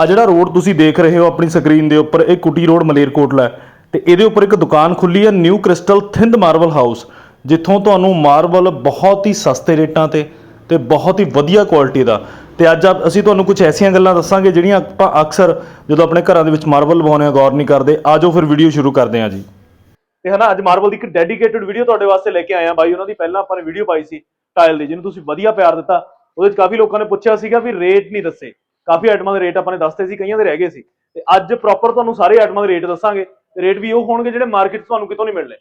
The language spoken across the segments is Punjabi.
ਆ ਜਿਹੜਾ ਰੋਡ ਤੁਸੀਂ ਦੇਖ ਰਹੇ ਹੋ ਆਪਣੀ ਸਕਰੀਨ ਦੇ ਉੱਪਰ, ਇਹ ਕੁਟੀ ਰੋਡ ਮਲੇਰਕੋਟਲਾ ਹੈ। ਤੇ ਇਹਦੇ ਉੱਪਰ ਇੱਕ ਦੁਕਾਨ ਖੁੱਲੀ ਹੈ, New Crystal Thind Marble House, ਜਿੱਥੋਂ ਤੁਹਾਨੂੰ ਮਾਰਬਲ ਬਹੁਤ ਹੀ ਸਸਤੇ ਰੇਟਾਂ ਤੇ ਤੇ ਬਹੁਤ ਹੀ ਵਧੀਆ ਕੁਆਲਿਟੀ ਦਾ। ਤੇ ਅੱਜ ਆਪ- ਅਸੀਂ ਤੁਹਾਨੂੰ ਕੁਝ ਐਸੀਆਂ ਗੱਲਾਂ ਦੱਸਾਂਗੇ ਜਿਹੜੀਆਂ ਆਪਾਂ ਅਕਸਰ ਜਦੋਂ ਆਪਣੇ ਘਰਾਂ ਦੇ ਵਿੱਚ ਮਾਰਬਲ ਲਵਾਉਂਦੇ ਆ ਗੌਰ ਨਹੀਂ ਕਰਦੇ। ਆਜੋ ਫਿਰ ਵੀਡੀਓ ਸ਼ੁਰੂ ਕਰਦੇ ਹਾਂ ਜੀ। ਤੇ ਹਨਾ, ਅੱਜ ਮਾਰਬਲ ਦੀ ਇੱਕ ਡੈਡੀਕੇਟਿਡ ਵੀਡੀਓ ਤੁਹਾਡੇ ਵਾਸਤੇ ਲੈ ਕੇ ਆਏ ਆ ਬਾਈ, ਉਹਨਾਂ ਦੀ ਪਹਿਲਾਂ ਆਪਾਂ ਨੇ ਵੀਡੀਓ ਪਾਈ ਸੀ, ਟਾਇਲ ਦੀ, ਜਿਹਨੂੰ ਤੁਸੀਂ ਵਧੀਆ ਪਿਆਰ ਦਿੱਤਾ। ਉਹਦੇ ਵਿੱਚ ਕਾਫੀ ਲੋਕਾਂ ਨੇ ਪੁੱਛਿਆ ਸੀਗਾ ਵੀ ਰੇਟ ਨਹੀਂ ਦੱਸੇ। ਕਾਫੀ ਆਈਟਮਾਂ ਦੇ ਰੇਟ ਆਪਾਂ ਨੇ ਦੱਸਤੇ ਸੀ ਕਈਆਂ ਦੇ ਰਹਿ ਗਏ ਸੀ। ਤੇ ਅੱਜ ਪ੍ਰੋਪਰ ਤੁਹਾਨੂੰ ਸਾਰੇ ਆਈਟਮਾਂ ਦੇ ਰੇਟ ਦੱਸਾਂਗੇ। ਤੇ ਰੇਟ ਵੀ ਉਹ ਹੋਣਗੇ ਜਿਹੜੇ ਮਾਰਕੀਟ ਤੁਹਾਨੂੰ ਕਿਤੋਂ ਨਹੀਂ ਮਿਲਣੇ।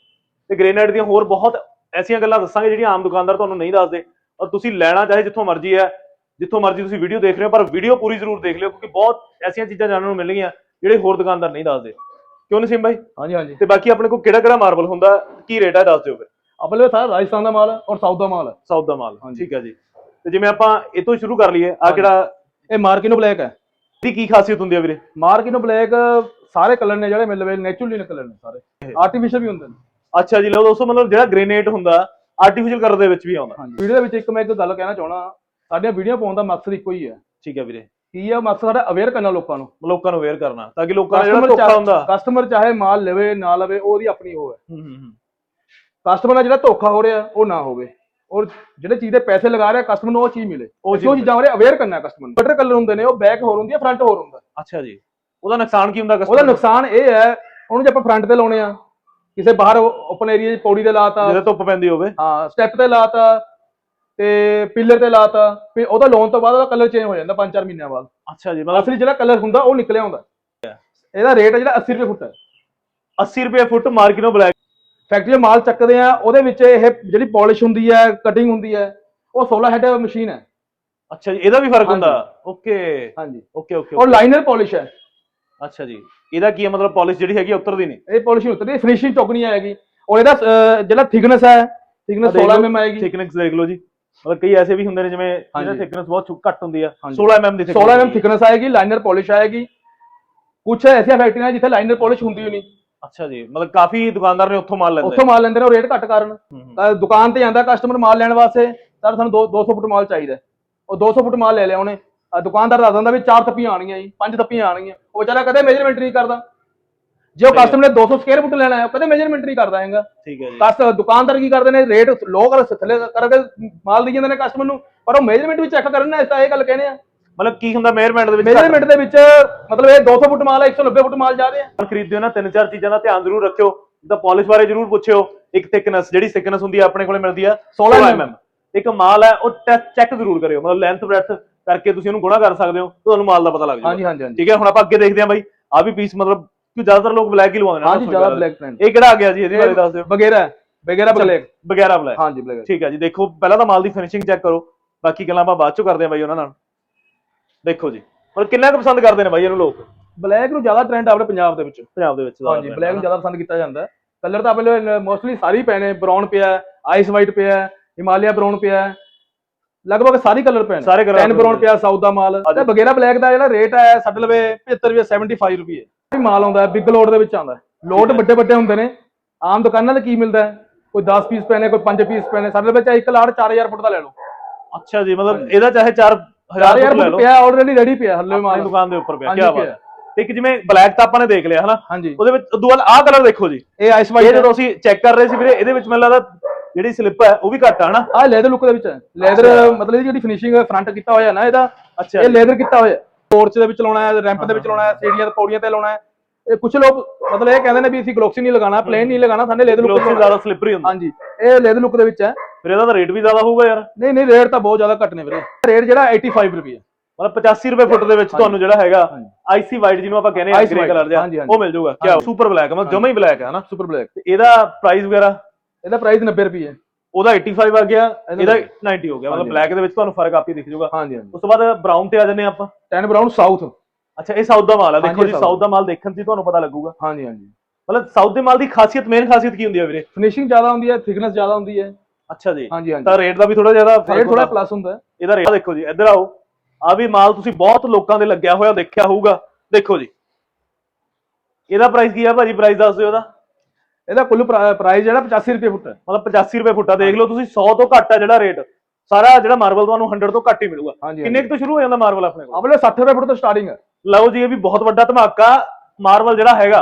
ਤੇ ਗ੍ਰੇਨਾਈਟ ਦੀਆਂ ਹੋਰ ਬਹੁਤ ਐਸੀਆਂ ਗੱਲਾਂ ਦੱਸਾਂਗੇ ਜਿਹੜੀਆਂ ਆਮ ਦੁਕਾਨਦਾਰ ਤੁਹਾਨੂੰ ਨਹੀਂ ਦੱਸਦੇ। ਔਰ ਤੁਸੀਂ ਲੈਣਾ ਚਾਹੇ ਜਿੱਥੋਂ ਮਰਜ਼ੀ ਹੈ ਜਿੱਥੋਂ ਮਰਜ਼ੀ ਤੁਸੀਂ ਵੀਡੀਓ ਦੇਖ ਰਹੇ ਹੋ ਪਰ ਵੀਡੀਓ ਪੂਰੀ ਜ਼ਰੂਰ ਦੇਖ ਲਿਓ ਕਿਉਂਕਿ ਬਹੁਤ ਐਸੀਆਂ ਚੀਜ਼ਾਂ ਜਾਣਨ ਨੂੰ ਮਿਲਣਗੀਆਂ ਜਿਹੜੇ ਹੋਰ ਦੁਕਾਨਦਾਰ ਨਹੀਂ ਦੱਸਦੇ। ਕਿਉਂ ਨਸੀਮ ਭਾਈ ਹਾਂਜੀ ਹਾਂਜੀ। ਤੇ ਬਾਕੀ ਆਪਣੇ ਕੋਲ ਕਿਹੜਾ ਕਿਹੜਾ ਮਾਰਬਲ ਹੁੰਦਾ ਕੀ ਰੇਟ ਹੈ ਦੱਸ ਦਿਓ ਫਿਰ। ਆਪਣੇ ਕੋਲ ਸਾਰਾ ਰਾਜਸਥਾਨ ਦਾ ਮਾਲ ਹੈ ਔਰ ਸਾਊਥ ਦਾ ਮਾਲ। ਹੈ ਸਾਊਥ ਦਾ ਮਾਲ। ਠੀਕ ਹੈ ਜੀ। ਤੇ ਜਿਵੇਂ ਆਪਾਂ ਇਹ ਤੋਂ ਸ਼ੁਰੂ ਕਰ ਲਈਏ ਆ। ਕਿਹੜਾ ਇਹ ਮਾਰਕਿਨੋ ਬਲੈਕ ਹੈ? ਇਹਦੀ ਕੀ ਖਾਸੀਅਤ ਹੁੰਦੀ ਹੈ ਵੀਰੇ? ਮਾਰਕਿਨੋ ਬਲੈਕ ਸਾਰੇ ਕਲਰ ਨੇ ਜਿਹੜੇ ਮਿਲਵੇ ਨੇਚਰਲੀ ਕਲਰ ਨੇ ਸਾਰੇ। ਆਰਟੀਫੀਸ਼ੀਅਲ ਵੀ ਹੁੰਦੇ ਨੇ। ਅੱਛਾ ਜੀ ਲਓ ਦੋਸਤੋ ਮਤਲਬ ਜਿਹੜਾ ਗ੍ਰੇਨਾਈਟ ਹੁੰਦਾ ਆਰਟੀਫੀਸ਼ੀਅਲ ਕਲਰ ਦੇ ਵਿੱਚ ਵੀ ਆਉਂਦਾ। ਹਾਂਜੀ। ਵੀਡੀਓ ਦੇ ਵਿੱਚ ਇੱਕ ਮੈਂ ਇੱਕ ਗੱਲ ਕਹਿਣਾ ਚਾਹਣਾ ਸਾਡੀਆਂ ਵੀਡੀਓ ਪਾਉਣ ਦਾ ਮਕਸਦ ਇੱਕੋ ਹੀ ਹੈ। ਠੀਕ ਹੈ ਵੀਰੇ। ਕੀ ਹੈ ਮਕਸਦ ਸਾਡਾ ਅਵੇਅਰ ਕਰਨਾ ਲੋਕਾਂ ਨੂੰ। ਲੋਕਾਂ ਨੂੰ ਅਵੇਅਰ ਕਰਨਾ ਤਾਂ ਕਿ ਲੋਕਾਂ ਦਾ ਜਿਹੜਾ ਧੋਖਾ ਹੁੰਦਾ। ਕਸਟਮਰ ਚਾਹੇ ਮਾਲ ਲਵੇ ਨਾ ਲਵੇ ਉਹਦੀ ਆਪਣੀ ਉਹ ਹੈ। ਹੂੰ ਹੂੰ ਹੂੰ। ਕਸਟਮਰ ਨਾਲ ਜਿਹੜਾ ਧੋਖਾ ਹੋ ਰਿਹਾ ਉਹ ਨਾ ਹੋਵੇ। ਔਰ ਜਿਹੜੇ ਚੀਜ਼ ਦੇ ਪੈਸੇ ਲਗਾ ਰਿਹਾ ਕਸਟਮਰ ਨੂੰ ਉਹ ਚੀਜ਼ ਮਿਲੇ। ਉਹ ਚੀਜ਼ ਬਾਰੇ ਅਵੇਅਰ ਕਰਨਾ ਕਸਟਮਰ ਨੂੰ। ਬਟਰ ਕਲਰ ਹੁੰਦੇ ਨੇ ਉਹ ਬੈਕ ਹੋਰ ਹੁੰਦੀ ਹੈ ਫਰੰਟ ਹੋਰ ਹੁੰਦਾ ਅੱਛਾ ਜੀ। ਉਹਦਾ ਨੁਕਸਾਨ ਕੀ ਹੁੰਦਾ ਉਹਦਾ customer ਨੂੰ? ਨੁਕਸਾਨ ਇਹ ਹੈ ਉਹਨੂੰ ਜੇ ਆਪਾਂ ਫਰੰਟ ਤੇ ਲਾਉਣੇ ਆ ਕਿਸੇ ਬਾਹਰ ਓਪਨ ਏਰੀਆ 'ਚ ਪੌੜੀ ਤੇ ਲਾਤਾ। ਜਦੋਂ ਧੁੱਪ ਪੈਂਦੀ ਹੋਵੇ। ਹਾਂ ਸਟੈਪ ਤੇ ਲਾਤਾ ਤੇ ਪਿੱਲਰ ਤੇ ਲਾਤਾ। ਫਿਰ ਉਹਦਾ ਲਾਉਣ ਤੋਂ ਬਾਅਦ ਉਹਦਾ ਕਲਰ ਚੇਂਜ ਹੋ ਜਾਂਦਾ 5-4 ਮਹੀਨਿਆਂ ਬਾਅਦ। ਅੱਛਾ ਜੀ ਮਤਲਬ ਅਸਲੀ ਜਿਹੜਾ ਕਲਰ ਹੁੰਦਾ ਉਹ ਨਿਕਲਿਆ ਹੁੰਦਾ। ਇਹਦਾ ਰੇਟ ਹੈ ਜਿਹੜਾ 80 ਰੁਪਏ ਫੁੱਟ ਹੈ। 80 ਰੁਪਏ ਫੁੱਟ ਮਾਰਕਿਨੋ ਬਲੈਕ ਫੈਕਟਰੀ 'ਚ ਮਾਲ ਚੱਕਦੇ ਆ ਉਹਦੇ ਵਿੱਚ ਇਹ ਜਿਹੜੀ ਪਾਲਿਸ਼ ਹੁੰਦੀ ਹੈ ਕਟਿੰਗ ਹੁੰਦੀ ਹੈ ਉਹ 16 ਹੈਡ ਮਸ਼ੀਨ ਹੈ। ਅੱਛਾ ਜੀ ਇਹਦਾ ਵੀ ਫ਼ਰਕ। ਹੁੰਦਾ? ਓਕੇ ਹਾਂਜੀ। ਓਕੇ ਓਕੇ ਔਰ ਲਾਈਨਰ ਪਾਲਿਸ਼ ਹੈ। ਅੱਛਾ ਜੀ। ਇਹਦਾ ਕੀ ਹੈ ਮਤਲਬ ਪਾਲਿਸ਼ ਜਿਹੜੀ ਹੈਗੀ ਉਤਰਦੀ ਨਹੀਂ? ਇਹ ਪਾਲਿਸ਼ ਉਤਰਦੀ ਫਿਨਿਸ਼ਿੰਗ ਚੁੱਕ ਨਹੀਂ ਆਏਗੀ। ਔਰ ਇਹਦਾ ਜਿਹੜਾ ਥਿਕਨੈਸ ਹੈ ਥਿਕਨੈਸ 16 mm ਆਏਗੀ। ਥਿਕਨੈਸ ਦੇਖ ਲਓ ਜੀ। ਮਤਲਬ ਕਈ ਐਸੇ ਵੀ ਹੁੰਦੇ ਨੇ ਜਿਵੇਂ ਜਿਹੜਾ ਹਾਂਜੀ। ਥਿਕਨੈਸ ਬਹੁਤ ਘੱਟ ਹੁੰਦੀ ਆ। ਹਾਂਜੀ। 16 mm ਦੀ 16 mm ਥਿਕਨੈਸ ਆਏਗੀ ਲਾਈਨਰ ਪਾਲਿਸ਼ ਆਏਗੀ। ਕੁਝ ਐਸੀਆਂ ਫੈਕਟਰੀਆਂ ਜਿੱਥੇ ਲਾਈਨਰ ਪਾਲਿਸ਼ ਹੁੰਦੀ ਹੀ ਨਹੀਂ। ਅੱਛਾ ਜੀ ਮਤਲਬ ਕਾਫੀ ਦੁਕਾਨਦਾਰ ਨੇ ਉੱਥੋਂ ਮਾਲ ਲੈਂਦੇ ਉੱਥੋਂ ਮਾਲ ਲੈਂਦੇ ਨੇ ਉਹ ਰੇਟ ਘੱਟ ਕਾਰਨ। ਤਾਂ ਦੁਕਾਨ ਤੇ ਜਾਂਦਾ ਕਸਟਮਰ ਮਾਲ ਲੈਣ ਵਾਸਤੇ ਤਾਂ ਸਾਨੂੰ ਦੋ- 200 ਫੁੱਟ ਮਾਲ ਚਾਹੀਦਾ। ਉਹ 200 ਫੁੱਟ ਮਾਲ ਲੈ ਲਿਆ ਉਹਨੇ। ਦੁਕਾਨਦਾਰ ਦੱਸ ਦਿੰਦਾ ਵੀ ਚਾਰ ਥੱਪੀਆਂ ਆਣਗੀਆਂ ਜੀ ਪੰਜ ਥੱਪੀਆਂ ਆਣਗੀਆਂ ਉਹ ਵਿਚਾਰਾ ਕਦੇ ਮੇਜਰਮੈਂਟ ਨਹੀਂ ਕਰਦਾ। ਜੇ ਉਹ। ਕਸਟਮਰ ਨੇ 200 ਸਕੁਅਰ ਫੁੱਟ ਲੈਣਾ ਹੈ ਕਦੇ ਮੇਜਰਮੈਂਟ ਨਹੀਂ ਕਰਦਾ ਹੈਗਾ। ਠੀਕ ਹੈ ਜੀ। ਕਸਟ ਦੁਕਾਨਦਾਰ ਕੀ ਕਰਦੇ ਨੇ ਰੇਟ ਲੋ ਕਰ ਥੱਲੇ ਕਰਕੇ ਮਾਲ ਦੇ ਜਾਂਦੇ ਨੇ ਕਸਟਮਰ ਨੂੰ ਪਰ ਉਹ ਮੇਜਰਮੈਂਟ ਵੀ ਚੈੱਕ ਕਰਨ ਨਾ ਇਸ ਤਾਂ ਇਹ ਗੱਲ ਕਹਿੰਦੇ ਆ। ਮਤਲਬ ਕੀ ਹੁੰਦਾ ਮੇਅਰਮੈਂਟ ਦੇ ਵਿੱਚ ਮੇਜਰਮੈਂਟ ਦੇ ਵਿੱਚ ਮਤਲਬ ਇਹ 200 ਫੁੱਟ ਮਾਲ ਹੈ 190 ਫੁੱਟ ਮਾਲ ਜਾ ਰਿਹਾ। ਘੱਟ ਖਰੀਦਦੇ ਹੋ ਨਾ ਤਿੰਨ ਚਾਰ ਚੀਜ਼ਾਂ ਦਾ ਧਿਆਨ ਜ਼ਰੂਰ ਰੱਖਿਓ। ਜਿੱਦਾਂ ਪਾਲਿਸ਼ ਬਾਰੇ ਜ਼ਰੂਰ ਪੁੱਛਿਓ। ਇੱਕ ਥਿਕਨੈਸ ਜਿਹੜੀ ਥਿਕਨੈਸ ਹੁੰਦੀ ਆ ਆਪਣੇ ਕੋਲੇ ਮਿਲਦੀ ਆ 16 16 mm ਇੱਕ ਮਾਲ ਹੈ ਉਹ ਚੈੱਕ ਜ਼ਰੂਰ ਕਰਿਓ। ਮਤਲਬ ਲੈਂਥ ਬ੍ਰੈਥ ਕਰਕੇ ਤੁਸੀਂ ਉਹਨੂੰ ਗੁਣਾ ਕਰ ਸਕਦੇ ਹੋ ਤੁਹਾਨੂੰ ਮਾਲ ਦਾ ਪਤਾ ਲੱਗ ਜਾਊਗਾ। ਹਾਂਜੀ ਹਾਂਜੀ ਠੀਕ ਹੈ ਹੁਣ ਆਪਾਂ ਅੱਗੇ ਦੇਖਦੇ ਹਾਂ ਬਾਈ। ਆ ਵੀ ਪੀਸ ਮਤਲਬ ਕਿ ਜ਼ਿਆਦਾਤਰ ਲੋਕ ਬਲੈਕ ਹੀ ਲਵਾਉਂਦੇ ਨੇ ਹਾਂਜੀ ਜ਼ਿਆਦਾ ਹੈ। ਬਲੈਕ ਟ੍ਰੈਂਡ ਇਹ ਕਿਹੜਾ ਆ ਗਿਆ ਜੀ ਇਹਦੇ ਬਾਰੇ ਦੱਸ ਦਿਓ। ਵਗੈਰਾ ਵਗੈਰਾ ਬਲੈਕ ਵਗੈਰਾ ਬਲੈਕ ਹਾਂਜੀ ਬਲੈਕ ਠੀਕ ਹੈ ਜੀ ਦੇਖੋ ਪਹਿਲਾਂ ਤਾਂ ਮਾਲ ਦੀ ਫਿਨਿਸ਼ਿੰਗ ਚੈੱਕ ਕਰੋ। ਬਾਕੀ ਗੱਲਾਂ ਆਪਾਂ ਬਾਅਦ ਚੋਂ ਕਰਦੇ ਹਾਂ ਬਾਈ ਉਹਨਾਂ ਨਾਲ। ਦੇਖੋ ਜੀ। ਪਰ ਕਿੰਨਾ ਕੁ ਪਸੰਦ ਕਰਦੇ ਨੇ ਬਾਈ ਇਹਨੂੰ ਲੋਕ? ਬਲੈਕ ਨੂੰ ਜ਼ਿਆਦਾ ਟ੍ਰੈਂਡ ਆਪਣੇ ਪੰਜਾਬ ਦੇ ਵਿੱਚ। ਪੰਜਾਬ ਦੇ ਵਿੱਚ ਜ਼ਿਆਦਾ ਹਾਂਜੀ trend ਬਲੈਕ ਨੂੰ। ਜ਼ਿਆਦਾ ਪਸੰਦ ਕੀਤਾ ਜਾਂਦਾ। ਕਲਰ ਤਾਂ ਆਪਣੇ ਮੋਸਟਲੀ ਸਾਰੇ ਹੀ ਪਏ ਨੇ ਬ੍ਰਾਊਨ ਪਿਆ ਆਈਸ ਵਾਈਟ ਪਿਆ ਹਿਮਾਲਿਆ ਬ੍ਰਾਊਨ ਪਿਆ। ਲਗਭਗ ਸਾਰੇ ਕਲਰ ਪਏ ਨੇ ਸਾਰੇ colour ਟੈਨ ਬ੍ਰਾਊਨ ਪਿਆ ਸਾਊਥ ਦਾ ਮਾਲ। ਤੇ ਬਗੇਰਾ ਬਲੈਕ ਦਾ ਜਿਹੜਾ ਰੇਟ ਹੈ ਸਾਡੇ ਲਵੇ 75 ਰੁਪਏ 75 ਰੁਪਏ। ਇਹ ਮਾਲ ਆਉਂਦਾ ਬਿਗ ਲੋਡ ਦੇ ਵਿੱਚ ਆਉਂਦਾ। ਲੋਡ। ਵੱਡੇ ਵੱਡੇ ਹੁੰਦੇ ਨੇ। ਆਮ ਦੁਕਾਨਾਂ ਤੇ ਕੀ ਮਿਲਦਾ? ਹੈ ਕੋਈ 10 ਪੀਸ ਨੇ ਕੋਈ 5 ਪੀਸ ਨੇ ਸਾਡੇ ਲਵੇ ਚਾਹੇ ਇੱਕ ਲਾੜ 4000 ਫੁੱਟ ਦਾ ਲੈ ਲਓ। ਅੱਛਾ ਜੀ ਮਤਲਬ ਇਹਦਾ ਚਾਹੇ 4000 4000 ਫੁੱਟ ਲੈ ਲਓ। ਪਿਆ ਆਲਰੇਡੀ ਰੈਡੀ ਪਿਆ ਹੱਲੇ ਮਾਲ। ਦੁਕਾਨ ਦੇ ਉੱਪਰ ਪਿਆ ਕੀ ਬਾਤ। ਇੱਕ ਜਿਵੇਂ ਬਲੈਕ ਤਾਂ ਆਪਾਂ ਨੇ ਦੇਖ ਲਿਆ ਹਨਾ? ਹਾਂਜੀ। ਉਹਦੇ ਵਿੱਚ ਉਦੋਂ ਬਾਅਦ ਆਹ ਕਲਰ ਦੇਖੋ ਜੀ। ਇਹ ਆਈਸ ਇਹ ਵਾਈਟ ਜਦੋਂ ਅਸੀਂ ਚੈੱਕ ਕਰ ਰਹੇ ਸੀ ਵੀਰੇ ਇਹਦੇ ਵਿੱਚ ਮੈਨੂੰ ਲੱਗਦਾ ਜਿਹੜੀ ਸਲਿੱਪ ਹੈ ਉਹ ਵੀ ਘੱਟ ਆ ਹਨਾ? ਆ ਲੈਦਰ ਲੁੱਕ ਦੇ ਵਿੱਚ ਹੈ। ਲੈਦਰ ਮਤਲਬ ਜਿਹੜੀ ਫਿਨਿਸ਼ਿੰਗ ਫਰੰਟ ਕੀਤਾ ਹੋਇਆ ਨਾ ਇਹਦਾ ਅੱਛਾ। ਇਹ ਲੈਦਰ ਕੀਤਾ ਹੋਇਆ। ਪੋਰਚ ਦੇ ਵਿੱਚ ਲਾਉਣਾ ਹੈ ਰੈਂਪ ਦੇ ਵਿੱਚ ਲਾਉਣਾ ਹੈ। ਸੀੜੀਆਂ ਤੇ ਪੌੜੀਆਂ ਤੇ ਲਾਉਣਾ ਹੈ। ਇਹ ਕੁਝ ਲੋਕ ਮਤਲਬ ਇਹ ਕਹਿੰਦੇ ਨੇ ਵੀ ਅਸੀਂ ਗਲੋਕਸੀ ਨਹੀਂ ਲਗਾਉਣਾ ਪਲੇਨ ਨਹੀਂ ਲਗਾਉਣਾ ਸਾਡੇ ਲੈਦਰ ਲੁੱਕ ਗਲੋਸੀ ਜ਼ਿਆਦਾ ਸਲਿੱਪਰੀ ਹੁੰਦਾ। ਹਾਂਜੀ ਇਹ ਲੈਦਰ ਲੁੱਕ ਦੇ ਵਿੱਚ ਹੈ। ਫਿਰ ਇਹਦਾ ਰੇਟ ਵੀ ਜ਼ਿਆਦਾ ਹੋਊਗਾ ਯਾਰ। ਨਹੀਂ ਨਹੀਂ ਰੇਟ ਤਾਂ ਬਹੁਤ ਜ਼ਿਆਦਾ ਘੱਟ ਨੇ ਵੀਰੇ। ਰੇਟ ਜਿਹੜਾ 85 ਰੁਪਏ। ਮਤਲਬ 85 ਰੁਪਏ ਫੁੱਟ ਦੇ ਵਿੱਚ ਤੁਹਾਨੂੰ ਜਿਹੜਾ ਹੈਗਾ। ਆਈਸੀ ਵਾਈਟ ਜਿਹਨੂੰ ਆਪਾਂ ਕਹਿੰਦੇ ਆ ਗ੍ਰੇ ਕਲਰ ਹਾਂਜੀ। ਉਹ ਮਿਲ ਜਾਊਗਾ। ਕੀ ਹਾਂਜੀ। ਸੁਪਰ ਬਲੈਕ ਮਤਲਬ ਜਮਾ ਹੀ ਬਲੈਕ ਹੈ ਹਨਾ? ਸੁਪਰ ਬਲੈਕ ਤੇ ਇਹਦਾ ਪ੍ਰਾਈਸ ਵਗੈਰਾ? ਇਹਦਾ ਪ੍ਰਾਈਸ 90 ਰੁਪਏ। ਹੈ ਉਹਦਾ 85 ਆ ਗਿਆ ਇਹਦਾ ਇਹਦਾ 90 ਹੋ ਗਿਆ। ਮਤਲਬ। ਬਲੈਕ ਦੇ ਵਿੱਚ ਤੁਹਾਨੂੰ ਫ਼ਰਕ ਆਪੀ ਦਿਖ ਜਾਊਗਾ। ਹਾਂਜੀ ਹਾਂਜੀ। ਉਸ ਤੋਂ ਬਾਅਦ ਬਰਾਊਨ ਤੇ ਆ ਜਾਂਦੇ ਆਪਾਂ। ਟੈਨ ਬ੍ਰਾਊਨ ਸਾਊਥ ਅੱਛਾ ਇਹ ਸਾਊਥ ਦਾ ਮਾਲ ਹੈ ਦੇਖੋ ਜੀ ਸਾਊਥ ਦਾ। ਮਾਲ ਦੇਖਣ ਹੀ ਤੁਹਾਨੂੰ ਪਤਾ ਲੱਗੂਗਾ। ਹਾਂਜੀ ਹਾਂਜੀ। ਮਤਲਬ ਸਾਊਥ ਦੇ ਮਾਲ ਦੀ ਖਾਸੀਅਤ ਮੇਨ ਖਾਸੀਅਤ ਕੀ ਹੁੰਦੀ ਹੈ ਵੀਰੇ? ਫਿਨਿਸ਼ਿੰਗ ਜ਼ਿਆਦਾ ਹੁੰਦੀ ਹੈ ਥਿਕਨੈਸ ਜ਼ਿਆਦਾ ਹੁੰਦੀ ਹੈ। ਅੱਛਾ ਜੀ। ਹਾਂਜੀ ਹਾਂਜੀ। ਤਾਂ ਰੇਟ ਦਾ ਵੀ ਥੋੜਾ ਜ਼ਿਆਦਾ ਰੇਟ ਫ਼ਰਕ ਥੋੜਾ ਪਲੱਸ ਹੁੰਦਾ। ਹੈ ਇਹਦਾ ਰੇਟ ਦੇਖੋ ਜੀ ਇੱਧਰ ਆਓ। ਆ ਵੀ ਮਾਲ ਤੁਸੀਂ ਬਹੁਤ ਲੋਕਾਂ ਦੇ ਲੱਗਿਆ ਹੋਇਆ ਦੇਖਿਆ ਹੋਊਗਾ। ਦੇਖੋ ਜੀ। ਇਹਦਾ ਪ੍ਰਾਈਸ ਕੀ ਆ ਭਾਜੀ? ਪ੍ਰਾਈਸ ਦੱਸ ਦਿਓ ਇਹਦਾ। ਇਹਦਾ ਕੁੱਲ ਪ੍ਰਾਈਸ ਜਿਹੜਾ 85 ਰੁਪਏ ਫੁੱਟ ਹੈ। ਮਤਲਬ 85 ਰੁਪਏ ਫੁੱਟਾ ਦੇਖ ਲਓ ਤੁਸੀਂ 100 ਤੋਂ ਘੱਟ ਆ ਜਿਹੜਾ ਰੇਟ ਸਾਰਾ ਜਿਹੜਾ ਮਾਰਬਲ ਤੁਹਾਨੂੰ 100 ਤੋਂ ਘੱਟ ਹੀ ਮਿਲੂਗਾ। ਕਿੰਨੇ ਤੋਂ ਸ਼ੁਰੂ ਹੋ ਜਾਂਦਾ ਮਾਰਬਲ ਆਪਣੇ ਕੋਲ? ਆਪਣੇ 60 ਰੁਪਏ ਫੁੱਟ ਤੋਂ ਸਟਾਰਟਿੰਗ ਹੈ। ਲਓ ਜੀ ਇਹ ਵੀ ਬਹੁਤ ਵੱਡਾ ਧਮਾਕਾ ਮਾਰਬਲ ਜਿਹੜਾ ਹੈਗਾ।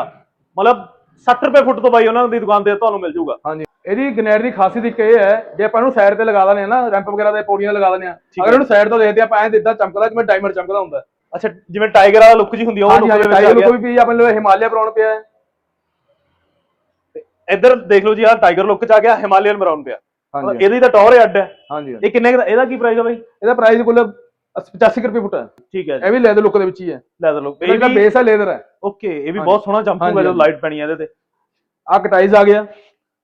ਮਤਲਬ 60 ਰੁਪਏ ਫੁੱਟ ਤੋਂ ਬਾਈ ਉਹਨਾਂ ਦੀ ਦੁਕਾਨ ਤੇ ਤੁਹਾਨੂੰ ਮਿਲ ਜਾਊਗਾ। ਹਾਂਜੀ। ਇਹਦੀ ਗਨੈਟ ਦੀ ਖਾਸੀਅਤ ਇੱਕ ਇਹ ਹੈ ਜੇ ਆਪਾਂ ਇਹਨੂੰ ਸਾਈਡ ਤੇ ਲਗਾ ਦਿੰਦੇ ਆ ਨਾ ਰੈਂਪ ਵਗੈਰਾ ਦੇ ਪੌੜੀਆਂ ਲਗਾ ਦਿੰਦੇ ਆ ਅਗਰ। ਇਹਨੂੰ ਸਾਈਡ ਤੋਂ ਦੇਖਦੇ ਆਪਾਂ ਐਂ ਇਦਾਂ ਚਮਕਦਾ ਜਿਵੇਂ ਡਾਇਮੰਡ ਚਮਕਦਾ ਹੁੰਦਾ ਅੱਛਾ ਜਿਵੇਂ ਟਾਈਗਰ ਵਾਲਾ ਲੁੱਕ ਜੀ ਹੁੰਦੀ ਆ ਉਹ ਲੁੱਕ ਦੇ ਵਿੱਚ ਆ ਟਾਈਗਰ ਗਿਆ। ਕੋਈ ਵੀ ਆਪਣੇ ਲਈ ਹਿਮਾਲਿਆ ਬਰਾਉਨ ਪਿਆ ਹੈ। ਇੱਧਰ ਦੇਖ ਲਓ ਜੀ ਆਹ ਟਾਈਗਰ ਲੁੱਕ ਚ ਆ ਗਿਆ ਹਿਮਾਲਯਨ ਬਰਾਊਨ ਪਿਆ। ਹਾਂਜੀ ਇਹਦੀ ਤਾਂ ਟੌਰ ਹੈ ਅੱਡ ਹੈ। ਹਾਂਜੀ ਇਹ ਕਿੰਨੇ ਦਾ ਇਹਦਾ ਕੀ ਪ੍ਰਾਈਸ ਹੈ ਬਾਈ? ਇਹਦਾ ਪ੍ਰਾਈਸ ਕੁੱਲ 85 ਰੁਪਏ ਫੁੱਟ ਹੈ ਠੀਕ ਹੈ ਜੀ ਇਹ ਵੀ ਲੈਦਰ ਲੁੱਕ ਦੇ ਵਿੱਚ ਹੀ ਹੈ ਲੈਦਰ ਲੁੱਕ ਇਹਦਾ ਬੇਸ ਹੈ ਲੈਦਰ ਹੈ ਓਕੇ ਇਹ ਵੀ। ਬਹੁਤ ਸੋਹਣਾ ਚਮਕੂਗਾ ਹਾਂਜੀ, ਜਦੋਂ। ਲਾਈਟ ਪੈਣੀ ਹੈ ਇਹਦੇ ਤੇ ਆ ਕਟਾਈਜ਼ ਆ ਗਿਆ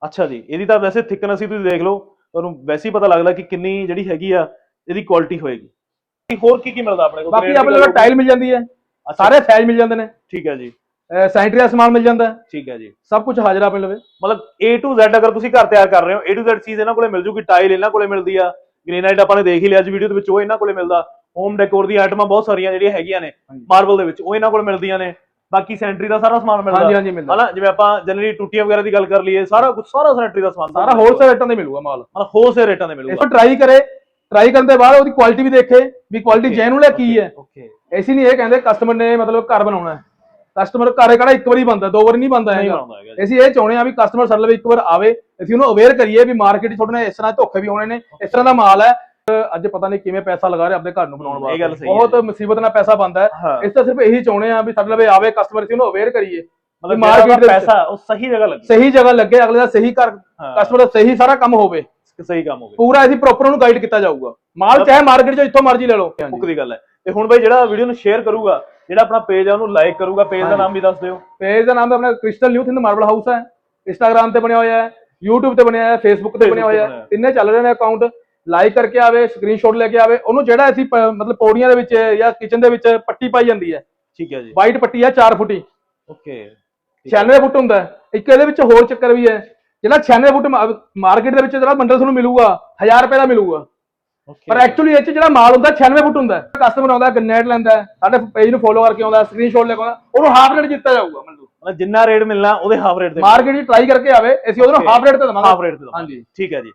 ਅੱਛਾ ਜੀ ਇਹਦੀ ਤਾਂ ਵੈਸੇ ਥਿਕਨੈਸ ਹੀ ਤੁਸੀਂ ਦੇਖ ਲਓ ਤੁਹਾਨੂੰ ਵੈਸੇ ਹੀ ਪਤਾ ਲੱਗਦਾ ਕਿ ਕਿੰਨੀ ਜਿਹੜੀ ਹੈਗੀ ਆ ਇਹਦੀ ਕੁਆਲਿਟੀ ਹੋਏਗੀ ਹੋਰ ਕੀ ਕੀ ਮਿਲਦਾ ਆਪਣੇ ਕੋਲ ਬਾਕੀ ਆਪਣੇ ਕੋਲ ਟਾਈਲ ਮਿਲ ਜਾਂਦੀ ਹੈ ਸਾਰੇ ਸਾਈਜ਼ ਮਿਲ ਜਾਂਦੇ ਨੇ ਠੀਕ ਹੈ ਜੀ ਸੈਂਟਰੀ ਦਾ ਸਮਾਨ ਮਿਲ ਜਾਂਦਾ ਠੀਕ ਹੈ ਜੀ ਸਭ ਕੁਝ ਹਾਜ਼ਰ ਆਪਣੇ ਲਵੇ ਮਤਲਬ A to Z ਅਗਰ ਤੁਸੀਂ ਘਰ ਤਿਆਰ ਕਰ ਰਹੇ ਹੋ A to Z ਚੀਜ਼ ਇਹਨਾਂ ਕੋਲੇ ਮਿਲ ਜੂਗੀ ਟਾਈਲ ਇਹਨਾਂ ਕੋਲੇ ਮਿਲਦੀ ਆ ਗ੍ਰੇਨਾਈਟ ਆਪਾਂ ਨੇ ਦੇਖ ਹੀ ਲਿਆ ਅੱਜ ਵੀਡੀਓ ਦੇ ਵਿੱਚ ਉਹ ਇਹਨਾਂ ਕੋਲੇ ਮਿਲਦਾ। ਹੋਮ ਡੈਕੋਰ ਦੀ ਆਈਟਮਾਂ ਬਹੁਤ ਸਾਰੀਆਂ ਜਿਹੜੀਆਂ ਹੈਗੀਆਂ ਨੇ। ਮਾਰਬਲ ਦੇ ਵਿੱਚ ਉਹ ਇਹਨਾਂ ਕੋਲ ਮਿਲਦੀਆਂ ਨੇ। ਬਾਕੀ ਸੈਂਟਰੀ ਦਾ ਸਾਰਾ ਸਮਾਨ ਮਿਲਦਾ। ਹਾਂਜੀ ਹਾਂਜੀ ਮਿਲਦਾ। ਹਨਾ ਜਿਵੇਂ ਆਪਾਂ ਜਨਰਲੀ ਟੁੱਟੀਆਂ ਵਗੈਰਾ ਦੀ ਗੱਲ ਕਰ ਲਈਏ ਸਾਰਾ ਕੁਝ ਸਾਰਾ ਸੈਂਟਰੀ ਦਾ ਸਮਾਨ ਸਾਰਾ ਹੋਲਸੇਲ ਰੇਟਾਂ ਤੇ ਮਿਲੂਗਾ ਮਾਲ। ਮਤਲਬ ਹੋਲਸੇਲ ਰੇਟਾਂ ਦੇ ਮਿਲੂਗਾ। ਇਸਨੂੰ ਟਰਾਈ ਕਰੇ ਟਰਾਈ ਕਰਨ ਦੇ ਬਾਅਦ ਉਹਦੀ ਕੁਆਲਿਟੀ ਵੀ ਦੇਖੇ ਵੀ ਕੁਆਲਿਟੀ ਜੈਨੂਨ ਹੈ ਕੀ ਹੈ। ਓਕੇ ਐਸੀ ਨਹੀਂ ਇਹ ਕਹਿੰਦੇ ਕਸਟਮਰ ਨੇ ਮਤਲਬ ਘਰ ਬਣਾਉਣਾ ਹੈ। ਕਸਟਮਰ ਘਰੇ ਕਿਹੜਾ ਇੱਕ ਵਾਰੀ ਬੰਦਾ ਦੋ ਵਾਰੀ ਨਹੀਂ ਬੰਦਾ ਹੈਗਾ। ਅਸੀਂ ਇਹ ਚਾਹੁੰਦੇ ਆ ਵੀ ਕਸਟਮਰ ਸਾਡੇ ਲਈ ਇੱਕ ਵਾਰ ਆਵੇ ਅਸੀਂ ਉਹਨੂੰ ਅਵੇਅਰ ਕਰੀਏ ਵੀ ਮਾਰਕੀਟ 'ਚ ਤੁਹਾਡੇ ਨਾਲ ਇਸ ਤਰ੍ਹਾਂ ਧੋਖੇ ਵੀ ਹੋਣੇ ਨੇ ਇਸ ਤਰ੍ਹਾਂ ਦਾ ਮਾਲ ਹੈ। ਅੱਜ ਪਤਾ ਨਹੀਂ ਕਿਵੇਂ ਪੈਸਾ ਲਗਾ ਰਹੇ ਆਪਣੇ ਘਰ ਨੂੰ ਬਣਾਉਣ ਵਾਸਤੇ। ਬਹੁਤ ਮੁਸੀਬਤ ਨਾਲ ਪੈਸਾ ਬੰਦਾ ਹੈ। ਇਸ ਤਾਂ ਸਿਰਫ ਇਹੀ ਚਾਹੁੰਦੇ ਆ ਵੀ ਸਾਡੇ ਲਈ ਆਵੇ ਕਸਟਮਰ ਅਸੀਂ ਉਹਨੂੰ ਅਵੇਅਰ ਕਰੀਏ। ਮਤਲਬ ਮਾਰਕੀਟ ਦੇ ਪੈਸਾ ਉਹ ਸਹੀ ਜਗ੍ਹਾ ਲੱਗੇ। ਸਹੀ ਜਗ੍ਹਾ ਲੱਗੇ ਅਗਲੇ ਦਾ ਸਹੀ ਘਰ ਕਸਟਮਰ ਦਾ ਸਹੀ ਸਾਰਾ ਕੰਮ ਹੋਵੇ। ਸਹੀ ਕੰਮ ਹੋਵੇ। ਪੂਰਾ ਅਸੀਂ ਪ੍ਰੋਪਰ ਉਹਨੂੰ ਗਾਈਡ ਕੀਤਾ ਜਾਊਗਾ। ਮਾਲ ਚਾਹੇ ਮਾਰਕੀਟ 'ਚ ਜਿੱਥੋਂ ਮਰਜ਼ੀ ਲੈ ਲਓ। ਮੁੱਕ ਦੀ ਗੱਲ ਹੈ। ਤੇ ਹੁਣ ਬਈ ਜਿਹੜਾ ਵੀਡੀਓ ਨੂੰ ਸ਼ੇਅਰ ਕਰੂਗਾ ਜਿਹੜਾ ਆਪਣਾ ਪੇਜ ਆ ਉਹਨੂੰ ਲਾਈਕ ਕਰੂਗਾ ਪੇਜ ਦਾ। ਨਾਮ ਵੀ ਦੱਸ ਦਿਓ। ਪੇਜ ਦਾ ਨਾਮ ਆਪਣਾ Crystal New Thind Marble House ਹੈ। ਇੰਸਟਾਗ੍ਰam ਤੇ ਬਣਿਆ ਹੋਇਆ ਹੈ YouTube ਤੇ ਬਣਿਆ ਹੋਇਆ ਹੈ Facebook ਤੇ ਬਣਿਆ ਹੋਇਆ ਹੈ। ਤਿੰਨੇ ਚੱਲ ਰਹੇ ਨੇ ਅਕਾਊਂਟ ਲਾਈਕ ਕਰਕੇ ਆਵੇ ਸਕਰੀਨਸ਼ਾਟ ਲੈ ਕੇ ਆਵੇ। ਉਹਨੂੰ ਜਿਹੜਾ ਅਸੀਂ ਮਤਲਬ ਪੌੜੀਆਂ ਦੇ ਵਿੱਚ ਜਾਂ ਕਿਚਨ ਦੇ ਵਿੱਚ ਪੱਟੀ ਪਾਈ ਜਾਂਦੀ ਹੈ। ਠੀਕ ਹੈ ਜੀ। ਵਾਈਟ ਪੱਟੀ ਹੈ 4 ਫੁੱਟੀ। ਓਕੇ 96 ਫੁੱਟ ਹੁੰਦਾ ਹੈ। ਇੱਕ ਇਹਦੇ ਵਿੱਚ ਹੋਰ ਚੱਕਰ ਵੀ ਹੈ। ਜਿਹੜਾ 96 ਫੁੱਟ ਮਾਰਕੀਟ ਦੇ ਵਿੱਚ ਜਿਹੜਾ ਬੰਡਲ ਤੁਹਾਨੂੰ ਮਿਲੂਗਾ 1000 ਰੁਪਏ ਦਾ ਮਿਲੂਗਾ। ਪਰ ਐਕਚੁਅਲੀ ਇਹ ਚ ਜਿਹੜਾ ਮਾਲ ਹੁੰਦਾ 96 ਫੁੱਟ ਹੁੰਦਾ। ਹੈ ਕਸਟਮਰ ਆਉਂਦਾ ਗਨੈਟ ਲੈਂਦਾ ਸਾਡੇ ਪੇਜ ਨੂੰ ਫੋਲੋ ਕਰਕੇ ਆਉਂਦਾ ਸਕਰੀਨਸ਼ਾਟ ਲੈ ਕੇ ਆਉਂਦਾ ਉਹਨੂੰ ਹਾਫ ਰੇਟ ਦਿੱਤਾ ਜਾਊਗਾ ਮੈਨੂੰ। ਮਤਲਬ ਜਿੰਨਾ ਰੇਟ ਮਿਲਣਾ ਉਹਦੇ ਹਾਫ ਰੇਟ ਤੇ ਮਾਰਕੀਟ 'ਚ ਟਰਾਈ ਕਰਕੇ ਆਵੇ ਅਸੀਂ ਉਹਨੂੰ. ਹਾਫ ਰੇਟ ਤੇ ਦਵਾਂਗੇ। ਹਾਫ ਰੇਟ ਤੇ। ਹਾਂਜੀ। ਠੀਕ ਹੈ ਜੀ।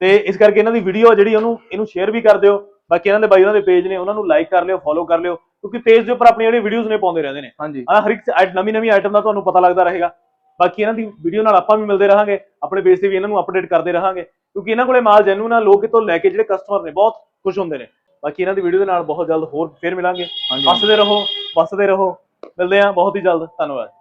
ਤੇ ਇਸ ਕਰਕੇ ਇਹਨਾਂ ਦੀ ਵੀਡੀਓ ਜਿਹੜੀ ਉਹਨੂੰ ਇਹਨੂੰ ਸ਼ੇਅਰ ਵੀ ਕਰ ਦਿਓ। ਬਾਕੀ ਇਹਨਾਂ ਦੇ ਬਾਈ ਉਹਨਾਂ ਦੇ ਪੇਜ ਨੇ ਉਹਨਾਂ ਨੂੰ ਲਾਈਕ ਕਰ ਲਿਓ ਫੋਲੋ ਕਰ ਲਿਓ। ਕਿਉਂਕਿ ਪੇਜ ਦੇ ਉੱਪਰ ਆਪਣੀ ਜਿਹੜੀ ਵੀਡੀਓਜ਼ ਨੇ ਪਾਉਂਦੇ ਰਹਿੰਦੇ ਨੇ। ਹਾਂਜੀ। ਆ ਹਰ ਇੱਕ ਨਵੀਂ ਨਵੀਂ ਆਈਟਮ ਦਾ ਤੁਹਾਨੂੰ ਪਤਾ ਲੱਗਦਾ ਰਹੇਗਾ। ਬਾਕੀ ਇਹਨਾਂ ਦੀ ਵੀਡੀਓ ਨਾਲ ਆਪਾਂ ਵੀ ਮਿਲਦੇ ਰਹਾਂਗੇ। ਆਪਣੇ ਪੇਜ ਤੇ ਵੀ ਇਹਨਾਂ ਨੂੰ ਅਪਡੇਟ ਕਰਦੇ ਰਹਾਂਗੇ। ਕਿਉਂਕਿ ਇਹਨਾਂ ਕੋਲੇ ਮਾਲ ਜੈਨੂਨ ਆ ਲੋਕ ਇਤੋਂ ਲੈ ਕੇ ਜਿਹੜੇ ਕਸਟਮਰ ਨੇ ਬਹੁਤ ਖੁਸ਼ ਹੁੰਦੇ ਨੇ। ਬਾਕੀ ਇਹਨਾਂ ਦੀ ਵੀਡੀਓ ਦੇ ਨਾਲ ਬਹੁਤ ਜਲਦ ਹੋਰ ਫੇਰ ਮਿਲਾਂਗੇ। ਹੱਸਦੇ ਰਹੋ ਵਸਦੇ ਰਹੋ। ਮਿਲਦੇ ਆ ਬਹੁਤ ਹੀ ਜਲਦ। ਧੰਨਵਾਦ।